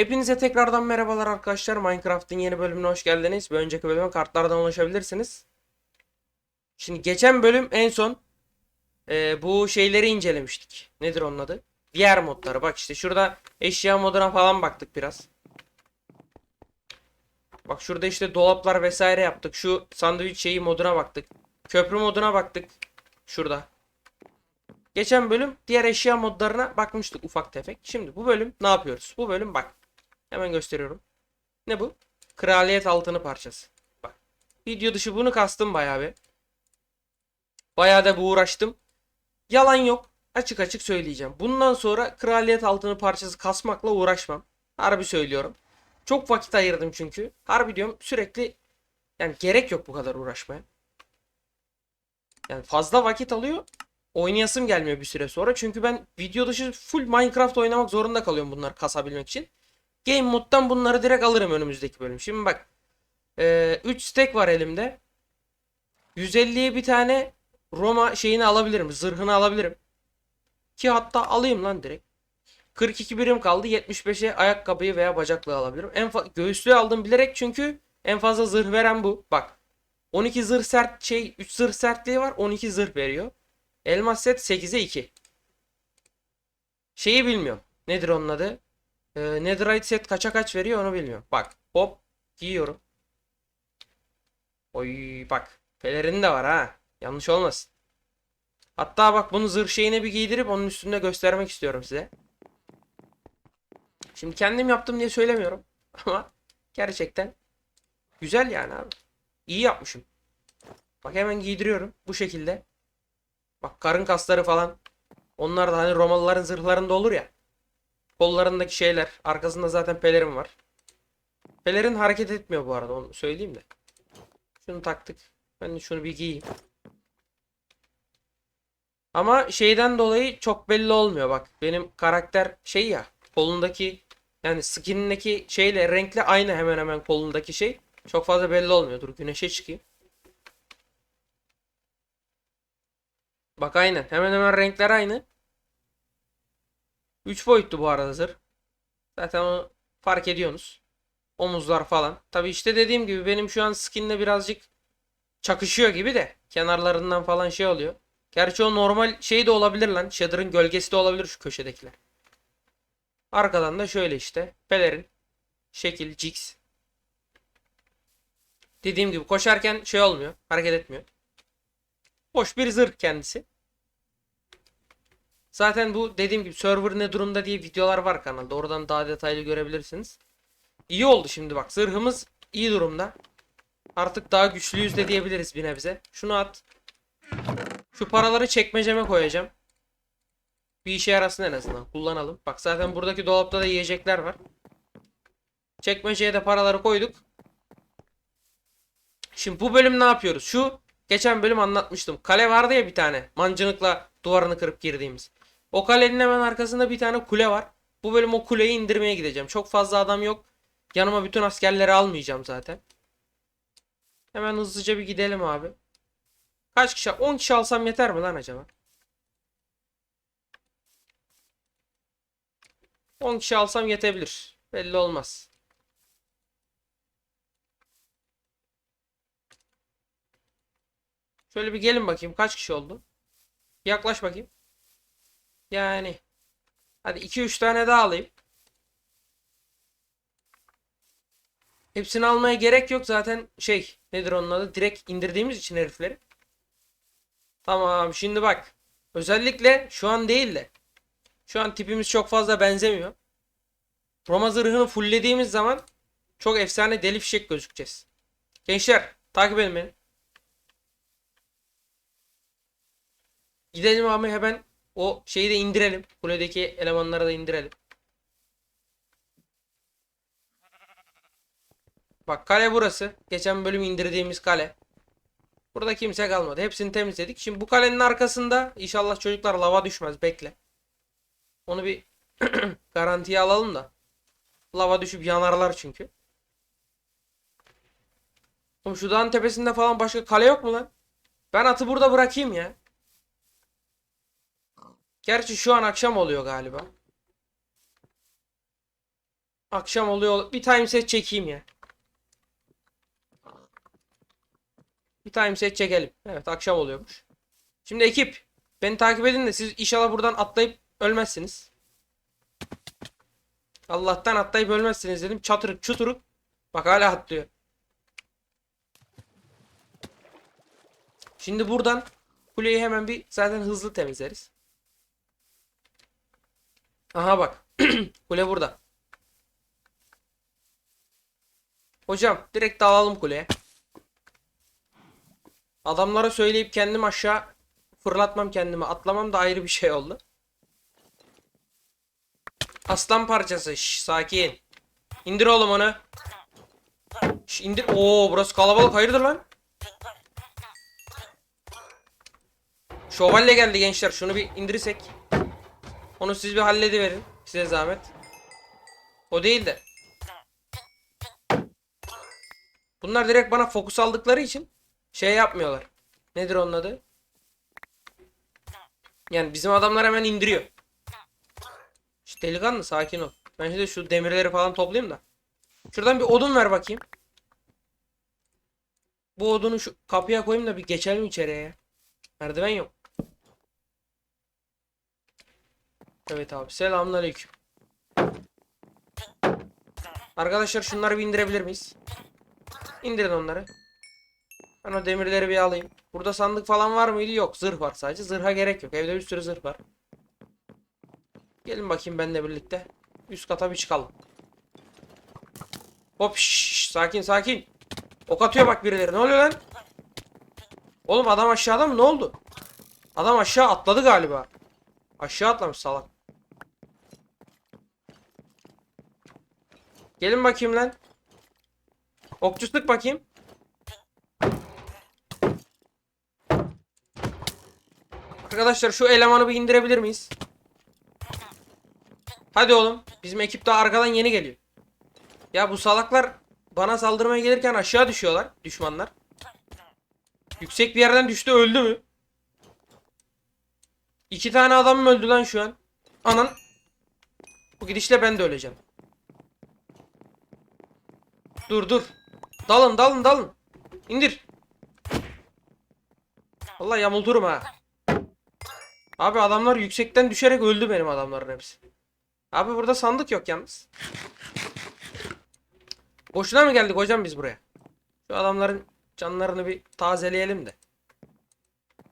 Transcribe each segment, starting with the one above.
Hepinize tekrardan merhabalar arkadaşlar. Minecraft'ın yeni bölümüne hoş geldiniz. Bir önceki bölüme kartlardan ulaşabilirsiniz. Şimdi geçen bölüm en son e, bu şeyleri incelemiştik. Nedir onun adı? Diğer modları. Bak işte şurada eşya moduna falan baktık biraz. Bak şurada işte dolaplar vesaire yaptık. Şu sandviç şeyi moduna baktık. Köprü moduna baktık. Şurada. Geçen bölüm diğer eşya modlarına bakmıştık ufak tefek. Şimdi bu bölüm ne yapıyoruz? Bu bölüm bak. Hemen gösteriyorum. Ne bu? Kraliyet altını parçası. Bak. Video dışı bunu kastım bayağı bir. Bayağı da bir uğraştım. Yalan yok. Açık açık söyleyeceğim. Bundan sonra kraliyet altını parçası kasmakla uğraşmam. Harbi söylüyorum. Çok vakit ayırdım çünkü. Harbi diyorum sürekli yani gerek yok bu kadar uğraşmaya. Yani fazla vakit alıyor. Oynayasım gelmiyor bir süre sonra. Çünkü ben video dışı full Minecraft oynamak zorunda kalıyorum bunları kasabilmek için. Game moddan bunları direkt alırım önümüzdeki bölüm. Şimdi bak. 3 stack var elimde. 150'ye bir tane Roma şeyini alabilirim. Zırhını alabilirim. Ki hatta alayım lan direkt. 42 birim kaldı. 75'e ayakkabıyı veya bacaklığı alabilirim. En göğüslüğü aldım bilerek çünkü en fazla zırh veren bu. Bak. 12 zırh sert şey 3 zırh sertliği var. 12 zırh veriyor. Elmas set 8'e 2. Şeyi bilmiyorum. Nedir onun adı? Ee, Netherite set kaça kaç veriyor onu bilmiyorum. Bak. Hop. Giyiyorum. Oy bak. Pelerin de var ha. Yanlış olmasın. Hatta bak bunu zırh şeyine bir giydirip onun üstünde göstermek istiyorum size. Şimdi kendim yaptım diye söylemiyorum. Ama gerçekten güzel yani abi. İyi yapmışım. Bak hemen giydiriyorum. Bu şekilde. Bak karın kasları falan. Onlar da hani Romalıların zırhlarında olur ya. Kollarındaki şeyler. Arkasında zaten pelerin var. Pelerin hareket etmiyor bu arada onu söyleyeyim de. Şunu taktık. Ben de şunu bir giyeyim. Ama şeyden dolayı çok belli olmuyor bak. Benim karakter şey ya. Kolundaki yani skinindeki şeyle renkle aynı hemen hemen kolundaki şey. Çok fazla belli olmuyor. Dur güneşe çıkayım. Bak aynen. Hemen hemen renkler aynı. 3 boyutlu bu arada zırh. Zaten onu fark ediyorsunuz. Omuzlar falan. Tabi işte dediğim gibi benim şu an skinle birazcık çakışıyor gibi de. Kenarlarından falan şey oluyor. Gerçi o normal şey de olabilir lan. Shader'ın gölgesi de olabilir şu köşedekiler. Arkadan da şöyle işte. Pelerin. Şekil. Jigs. Dediğim gibi koşarken şey olmuyor. Hareket etmiyor. Hoş bir zırh kendisi. Zaten bu dediğim gibi server ne durumda diye videolar var kanalda. Oradan daha detaylı görebilirsiniz. İyi oldu şimdi bak. Zırhımız iyi durumda. Artık daha güçlüyüz de diyebiliriz bir nebze. Şunu at. Şu paraları çekmeceme koyacağım. Bir işe yarasın en azından. Kullanalım. Bak zaten buradaki dolapta da yiyecekler var. Çekmeceye de paraları koyduk. Şimdi bu bölüm ne yapıyoruz? Şu geçen bölüm anlatmıştım. Kale vardı ya bir tane. Mancınıkla duvarını kırıp girdiğimiz. O kalenin hemen arkasında bir tane kule var. Bu bölüm o kuleyi indirmeye gideceğim. Çok fazla adam yok. Yanıma bütün askerleri almayacağım zaten. Hemen hızlıca bir gidelim abi. Kaç kişi? 10 kişi alsam yeter mi lan acaba? 10 kişi alsam yetebilir. Belli olmaz. Şöyle bir gelin bakayım kaç kişi oldu? Yaklaş bakayım. Yani hadi 2-3 tane daha alayım. Hepsini almaya gerek yok zaten şey nedir onun adı direkt indirdiğimiz için herifleri. Tamam şimdi bak. Özellikle şu an değil de. Şu an tipimiz çok fazla benzemiyor. Roma zırhını fulllediğimiz zaman çok efsane deli fişek gözükeceğiz. Gençler takip edin beni. Gidelim abi hemen o şeyi de indirelim. Kuledeki elemanları da indirelim. Bak kale burası. Geçen bölüm indirdiğimiz kale. Burada kimse kalmadı. Hepsini temizledik. Şimdi bu kalenin arkasında inşallah çocuklar lava düşmez. Bekle. Onu bir garantiye alalım da. Lava düşüp yanarlar çünkü. Oğlum şu dağın tepesinde falan başka kale yok mu lan? Ben atı burada bırakayım ya. Gerçi şu an akşam oluyor galiba. Akşam oluyor. Bir time set çekeyim ya. Bir time set çekelim. Evet akşam oluyormuş. Şimdi ekip beni takip edin de siz inşallah buradan atlayıp ölmezsiniz. Allah'tan atlayıp ölmezsiniz dedim. Çatırık çuturuk. Bak hala atlıyor. Şimdi buradan kuleyi hemen bir zaten hızlı temizleriz. Aha bak. Kule burada. Hocam direkt dalalım kuleye. Adamlara söyleyip kendim aşağı fırlatmam kendimi. Atlamam da ayrı bir şey oldu. Aslan parçası. Şş, sakin. İndir oğlum onu. Şş, indir. Oo burası kalabalık. Hayırdır lan? Şövalye geldi gençler. Şunu bir indirirsek. Onu siz bir hallediverin. Size zahmet. O değil de. Bunlar direkt bana fokus aldıkları için şey yapmıyorlar. Nedir onun adı? Yani bizim adamlar hemen indiriyor. İşte delikanlı sakin ol. Ben şimdi şu demirleri falan toplayayım da. Şuradan bir odun ver bakayım. Bu odunu şu kapıya koyayım da bir geçelim içeriye. Merdiven yok. Evet abi selamünaleyküm. Arkadaşlar şunları bir indirebilir miyiz? İndirin onları. Ben o demirleri bir alayım. Burada sandık falan var mıydı? Yok. Zırh var sadece. Zırha gerek yok. Evde bir sürü zırh var. Gelin bakayım benimle birlikte. Üst kata bir çıkalım. Hop şşş, sakin sakin. Ok atıyor bak birileri. Ne oluyor lan? Oğlum adam aşağıda mı? Ne oldu? Adam aşağı atladı galiba. Aşağı atlamış salak. Gelin bakayım lan. Okçu sık bakayım. Arkadaşlar şu elemanı bir indirebilir miyiz? Hadi oğlum. Bizim ekip daha arkadan yeni geliyor. Ya bu salaklar bana saldırmaya gelirken aşağı düşüyorlar. Düşmanlar. Yüksek bir yerden düştü öldü mü? İki tane adam mı öldü lan şu an? Anan. Bu gidişle ben de öleceğim. Dur dur. Dalın dalın dalın. İndir. Allah yamulturum ha. Abi adamlar yüksekten düşerek öldü benim adamların hepsi. Abi burada sandık yok yalnız. Boşuna mı geldik hocam biz buraya? Şu adamların canlarını bir tazeleyelim de.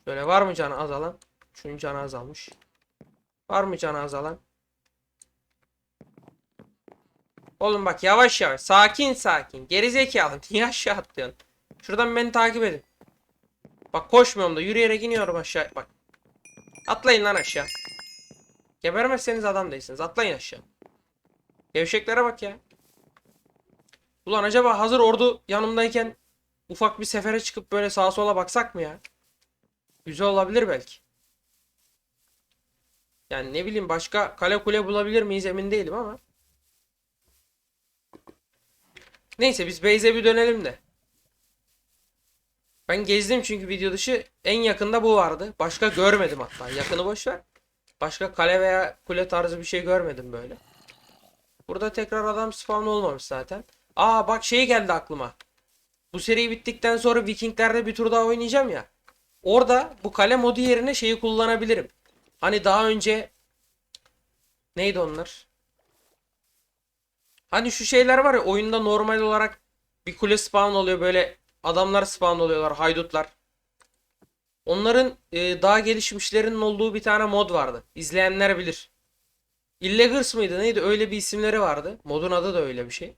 Şöyle var mı canı azalan? Şunun canı azalmış. Var mı canı azalan? Oğlum bak yavaş yavaş. Sakin sakin. Gerizekalı. Niye aşağı atlıyorsun? Şuradan beni takip edin. Bak koşmuyorum da yürüyerek iniyorum aşağı. Bak. Atlayın lan aşağı. Gebermezseniz adam değilsiniz. Atlayın aşağı. Gevşeklere bak ya. Ulan acaba hazır ordu yanımdayken ufak bir sefere çıkıp böyle sağa sola baksak mı ya? Güzel olabilir belki. Yani ne bileyim başka kale kule bulabilir miyiz emin değilim ama. Neyse biz base'e bir dönelim de. Ben gezdim çünkü video dışı en yakında bu vardı. Başka görmedim hatta. Yakını boş ver. Başka kale veya kule tarzı bir şey görmedim böyle. Burada tekrar adam spawn olmamış zaten. Aa bak şey geldi aklıma. Bu seri bittikten sonra Vikingler'de bir tur daha oynayacağım ya. Orada bu kale modu yerine şeyi kullanabilirim. Hani daha önce neydi onlar? Hani şu şeyler var ya oyunda normal olarak bir kule spawn oluyor böyle adamlar spawn oluyorlar haydutlar. Onların e, daha gelişmişlerinin olduğu bir tane mod vardı. İzleyenler bilir. Illegals mıydı neydi öyle bir isimleri vardı. Modun adı da öyle bir şey.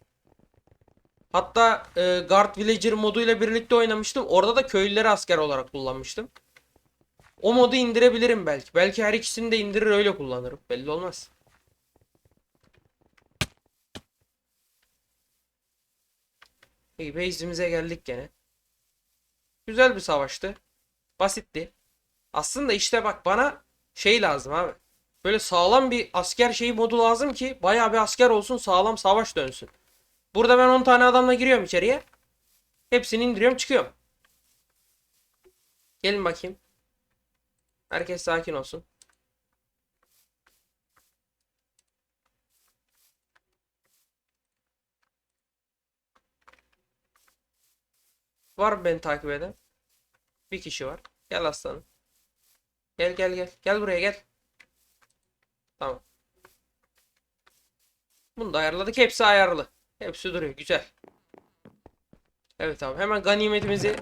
Hatta e, Guard Villager moduyla birlikte oynamıştım. Orada da köylüleri asker olarak kullanmıştım. O modu indirebilirim belki. Belki her ikisini de indirir öyle kullanırım. Belli olmaz. İyi base'imize geldik gene. Güzel bir savaştı. Basitti. Aslında işte bak bana şey lazım abi. Böyle sağlam bir asker şeyi modu lazım ki bayağı bir asker olsun sağlam savaş dönsün. Burada ben 10 tane adamla giriyorum içeriye. Hepsini indiriyorum çıkıyorum. Gelin bakayım. Herkes sakin olsun. Var mı beni takip eden? Bir kişi var. Gel aslanım. Gel gel gel. Gel buraya gel. Tamam. Bunu da ayarladık. Hepsi ayarlı. Hepsi duruyor. Güzel. Evet abi. Hemen ganimetimizi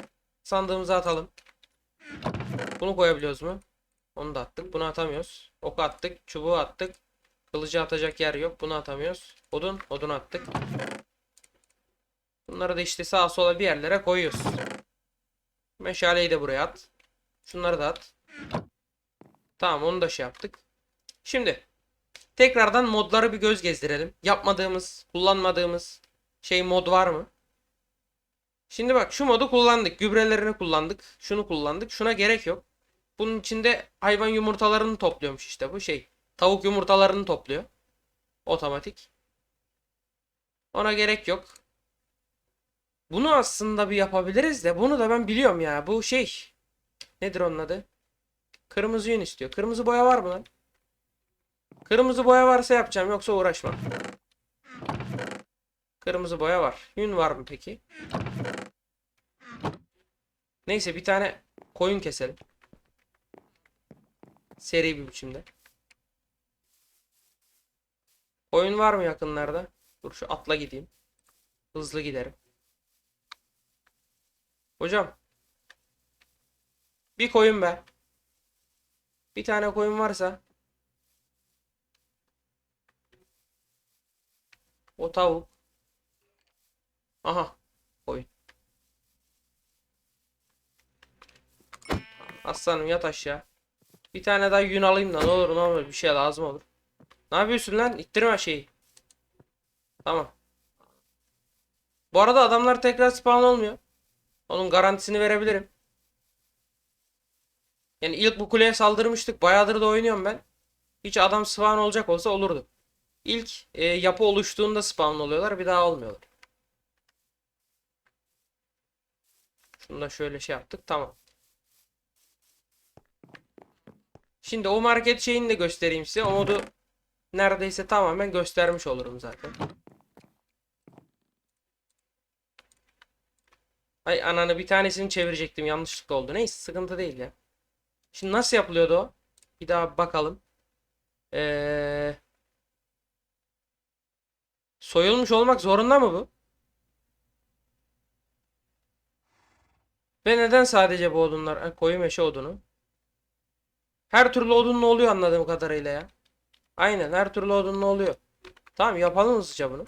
sandığımıza atalım. Bunu koyabiliyoruz mu? Onu da attık. Bunu atamıyoruz. Oku attık. Çubuğu attık. Kılıcı atacak yer yok. Bunu atamıyoruz. Odun. Odun attık. Bunları da işte sağa sola bir yerlere koyuyoruz. Meşaleyi de buraya at. Şunları da at. Tamam onu da şey yaptık. Şimdi tekrardan modları bir göz gezdirelim. Yapmadığımız, kullanmadığımız şey mod var mı? Şimdi bak şu modu kullandık. Gübrelerini kullandık. Şunu kullandık. Şuna gerek yok. Bunun içinde hayvan yumurtalarını topluyormuş işte bu şey. Tavuk yumurtalarını topluyor. Otomatik. Ona gerek yok. Bunu aslında bir yapabiliriz de bunu da ben biliyorum ya. Bu şey. Nedir onun adı? Kırmızı yün istiyor. Kırmızı boya var mı lan? Kırmızı boya varsa yapacağım yoksa uğraşmam. Kırmızı boya var. Yün var mı peki? Neyse bir tane koyun keselim. Seri bir biçimde. Koyun var mı yakınlarda? Dur şu atla gideyim. Hızlı giderim. Hocam. Bir koyun be. Bir tane koyun varsa. O tavuk. Aha. Koyun. Aslanım yat aşağı. Bir tane daha yün alayım da ne olur ne olur bir şey lazım olur. Ne yapıyorsun lan? İttirme şeyi. Tamam. Bu arada adamlar tekrar spawn olmuyor. Onun garantisini verebilirim. Yani ilk bu kuleye saldırmıştık. Bayağıdır da oynuyorum ben. Hiç adam spawn olacak olsa olurdu. İlk e, yapı oluştuğunda spawn oluyorlar. Bir daha olmuyorlar. Şunu da şöyle şey yaptık. Tamam. Şimdi o market şeyini de göstereyim size. O neredeyse tamamen göstermiş olurum zaten. Ay ananı bir tanesini çevirecektim. Yanlışlıkla oldu. Neyse sıkıntı değil ya. Şimdi nasıl yapılıyordu o? Bir daha bakalım. Ee... Soyulmuş olmak zorunda mı bu? Ve neden sadece bu odunlar? Ha, koyu meşe odunu. Her türlü odunlu oluyor anladığım kadarıyla ya. Aynen her türlü odunlu oluyor. Tamam yapalım hızlıca bunu.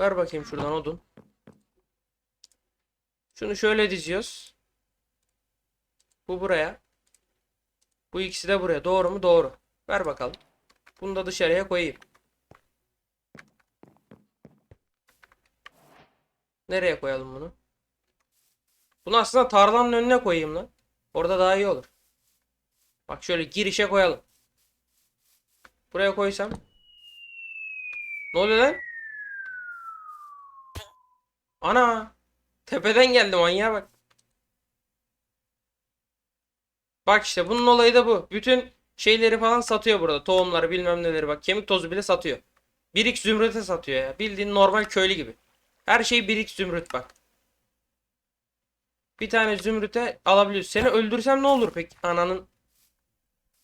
Ver bakayım şuradan odun. Şunu şöyle diziyoruz. Bu buraya. Bu ikisi de buraya. Doğru mu? Doğru. Ver bakalım. Bunu da dışarıya koyayım. Nereye koyalım bunu? Bunu aslında tarlanın önüne koyayım lan. Orada daha iyi olur. Bak şöyle girişe koyalım. Buraya koysam. Ne oluyor lan? Ana. Tepeden geldi manyağa bak. Bak işte bunun olayı da bu. Bütün şeyleri falan satıyor burada. Tohumları bilmem neleri bak. Kemik tozu bile satıyor. 1x zümrüte satıyor ya. Bildiğin normal köylü gibi. Her şey 1x zümrüt bak. Bir tane zümrüte alabiliyorsun. Seni öldürsem ne olur peki? Ananın.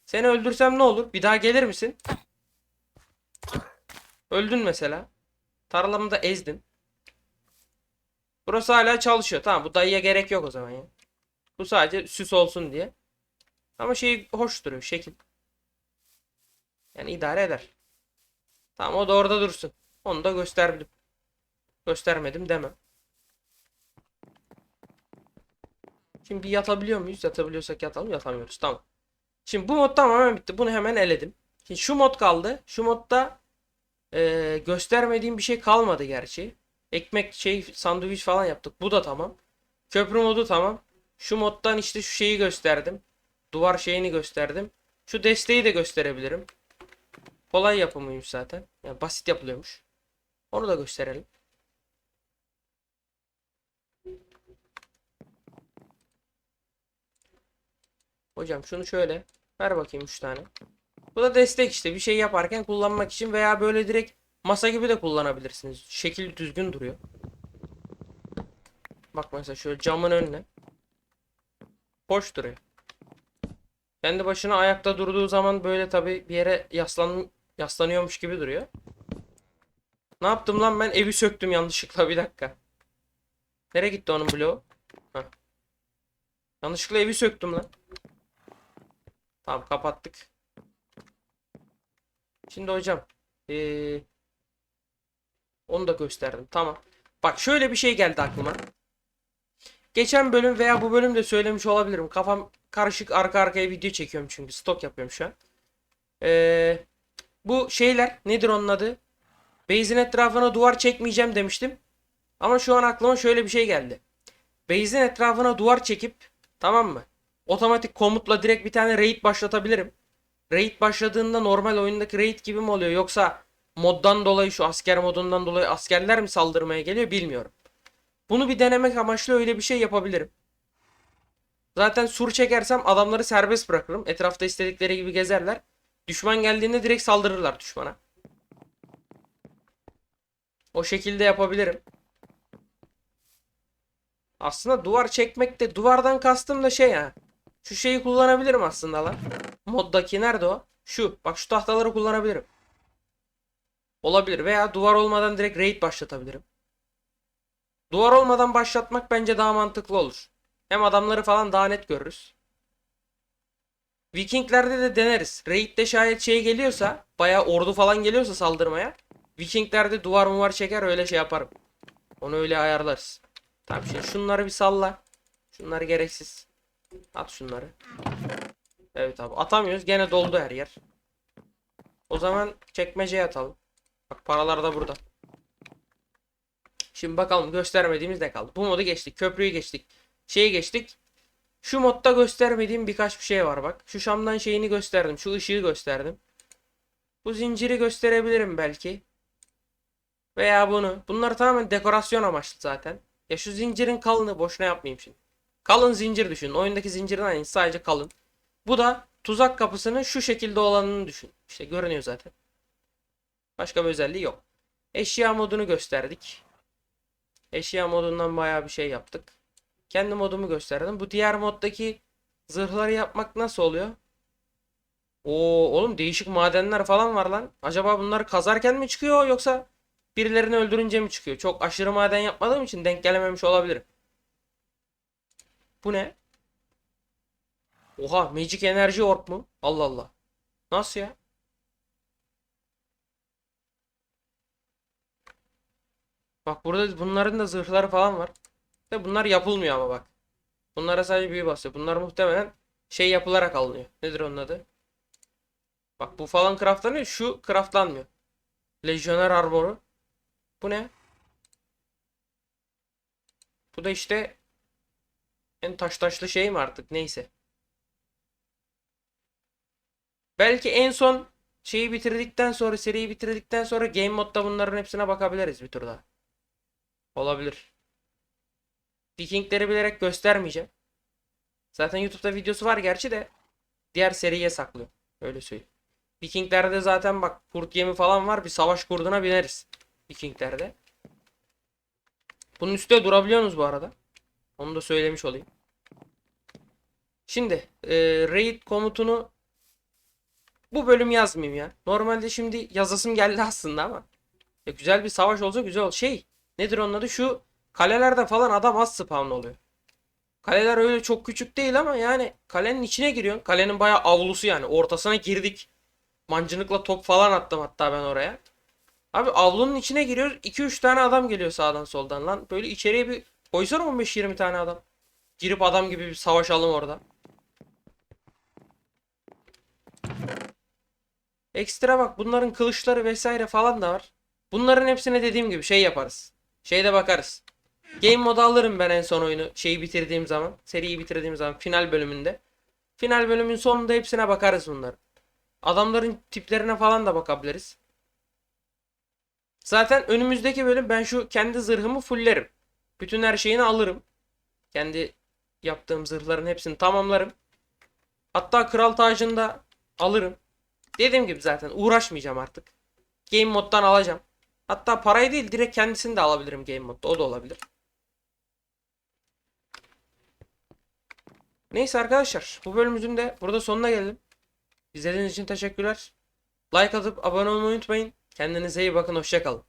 Seni öldürsem ne olur? Bir daha gelir misin? Öldün mesela. Tarlamı da ezdin. Burası hala çalışıyor. Tamam bu dayıya gerek yok o zaman ya. Bu sadece süs olsun diye. Ama şey hoş duruyor. Şekil. Yani idare eder. Tamam o da orada dursun. Onu da gösterdim. Göstermedim demem. Şimdi bir yatabiliyor muyuz? Yatabiliyorsak yatalım. Yatamıyoruz. Tamam. Şimdi bu mod tamamen bitti. Bunu hemen eledim. Şimdi şu mod kaldı. Şu modda e, göstermediğim bir şey kalmadı gerçi. Ekmek şey sandviç falan yaptık. Bu da tamam. Köprü modu tamam. Şu moddan işte şu şeyi gösterdim. Duvar şeyini gösterdim. Şu desteği de gösterebilirim. Kolay yapımıymış zaten. Yani basit yapılıyormuş. Onu da gösterelim. Hocam şunu şöyle ver bakayım 3 tane. Bu da destek işte bir şey yaparken kullanmak için veya böyle direkt masa gibi de kullanabilirsiniz. Şekil düzgün duruyor. Bak mesela şöyle camın önüne. Hoş duruyor. Kendi başına ayakta durduğu zaman böyle tabi bir yere yaslan yaslanıyormuş gibi duruyor. Ne yaptım lan ben evi söktüm yanlışlıkla bir dakika. Nereye gitti onun bloğu? Heh. Yanlışlıkla evi söktüm lan. Tamam kapattık. Şimdi hocam. Ee, onu da gösterdim. Tamam. Bak şöyle bir şey geldi aklıma. Geçen bölüm veya bu bölümde söylemiş olabilirim. Kafam karışık arka arkaya video çekiyorum çünkü stok yapıyorum şu an. Ee, bu şeyler nedir onun adı? Base'in etrafına duvar çekmeyeceğim demiştim. Ama şu an aklıma şöyle bir şey geldi. Base'in etrafına duvar çekip tamam mı? Otomatik komutla direkt bir tane raid başlatabilirim. Raid başladığında normal oyundaki raid gibi mi oluyor yoksa moddan dolayı şu asker modundan dolayı askerler mi saldırmaya geliyor bilmiyorum. Bunu bir denemek amaçlı öyle bir şey yapabilirim. Zaten sur çekersem adamları serbest bırakırım. Etrafta istedikleri gibi gezerler. Düşman geldiğinde direkt saldırırlar düşmana. O şekilde yapabilirim. Aslında duvar çekmekte duvardan kastım da şey ya. Şu şeyi kullanabilirim aslında lan. Moddaki nerede o? Şu. Bak şu tahtaları kullanabilirim. Olabilir veya duvar olmadan direkt raid başlatabilirim. Duvar olmadan başlatmak bence daha mantıklı olur. Hem adamları falan daha net görürüz. Vikinglerde de deneriz. Raid'de şayet şey geliyorsa, bayağı ordu falan geliyorsa saldırmaya. Vikinglerde duvar muvar çeker öyle şey yaparım. Onu öyle ayarlarız. Tamam şimdi şunları bir salla. Şunlar gereksiz. At şunları. Evet abi atamıyoruz. Gene doldu her yer. O zaman çekmeceye atalım. Bak paralar da burada. Şimdi bakalım göstermediğimiz ne kaldı. Bu modu geçtik. Köprüyü geçtik. Şeyi geçtik. Şu modda göstermediğim birkaç bir şey var bak. Şu şamdan şeyini gösterdim. Şu ışığı gösterdim. Bu zinciri gösterebilirim belki. Veya bunu. Bunlar tamamen dekorasyon amaçlı zaten. Ya şu zincirin kalını boşuna yapmayayım şimdi. Kalın zincir düşünün. Oyundaki zincirin aynı sadece kalın. Bu da tuzak kapısının şu şekilde olanını düşün. İşte görünüyor zaten. Başka bir özelliği yok. Eşya modunu gösterdik. Eşya modundan bayağı bir şey yaptık. Kendi modumu gösterdim. Bu diğer moddaki zırhları yapmak nasıl oluyor? Oo oğlum değişik madenler falan var lan. Acaba bunları kazarken mi çıkıyor yoksa birilerini öldürünce mi çıkıyor? Çok aşırı maden yapmadığım için denk gelememiş olabilirim. Bu ne? Oha Magic Enerji Orb mu? Allah Allah. Nasıl ya? Bak burada bunların da zırhları falan var. De bunlar yapılmıyor ama bak. Bunlara sadece büyü basıyor. Bunlar muhtemelen şey yapılarak alınıyor. Nedir onun adı? Bak bu falan craftlanıyor. Şu craftlanmıyor. Legioner armoru. Bu ne? Bu da işte en taş taşlı şey mi artık neyse. Belki en son şeyi bitirdikten sonra seriyi bitirdikten sonra game modda bunların hepsine bakabiliriz bir tur daha. Olabilir. Vikingleri bilerek göstermeyeceğim. Zaten YouTube'da videosu var gerçi de diğer seriye saklıyor. Öyle söyleyeyim. Vikinglerde zaten bak kurt gemi falan var. Bir savaş kurduna bineriz. Vikinglerde. Bunun üstüne durabiliyorsunuz bu arada. Onu da söylemiş olayım. Şimdi e, raid komutunu bu bölüm yazmayayım ya. Normalde şimdi yazasım geldi aslında ama. Ya güzel bir savaş olsa güzel ol. Şey nedir onun adı? Şu kalelerde falan adam az spawn oluyor. Kaleler öyle çok küçük değil ama yani kalenin içine giriyorsun. Kalenin bayağı avlusu yani. Ortasına girdik. Mancınıkla top falan attım hatta ben oraya. Abi avlunun içine giriyoruz. 2-3 tane adam geliyor sağdan soldan lan. Böyle içeriye bir koysana 15-20 tane adam. Girip adam gibi bir savaşalım orada. Ekstra bak bunların kılıçları vesaire falan da var. Bunların hepsine dediğim gibi şey yaparız. Şeyde bakarız. Game modu alırım ben en son oyunu şeyi bitirdiğim zaman. Seriyi bitirdiğim zaman final bölümünde. Final bölümün sonunda hepsine bakarız bunların. Adamların tiplerine falan da bakabiliriz. Zaten önümüzdeki bölüm ben şu kendi zırhımı fullerim. Bütün her şeyini alırım. Kendi yaptığım zırhların hepsini tamamlarım. Hatta kral tacını da alırım. Dediğim gibi zaten uğraşmayacağım artık. Game moddan alacağım. Hatta parayı değil direkt kendisini de alabilirim game modda. O da olabilir. Neyse arkadaşlar bu bölümümüzün de burada sonuna geldim. İzlediğiniz için teşekkürler. Like atıp abone olmayı unutmayın. Kendinize iyi bakın. Hoşçakalın.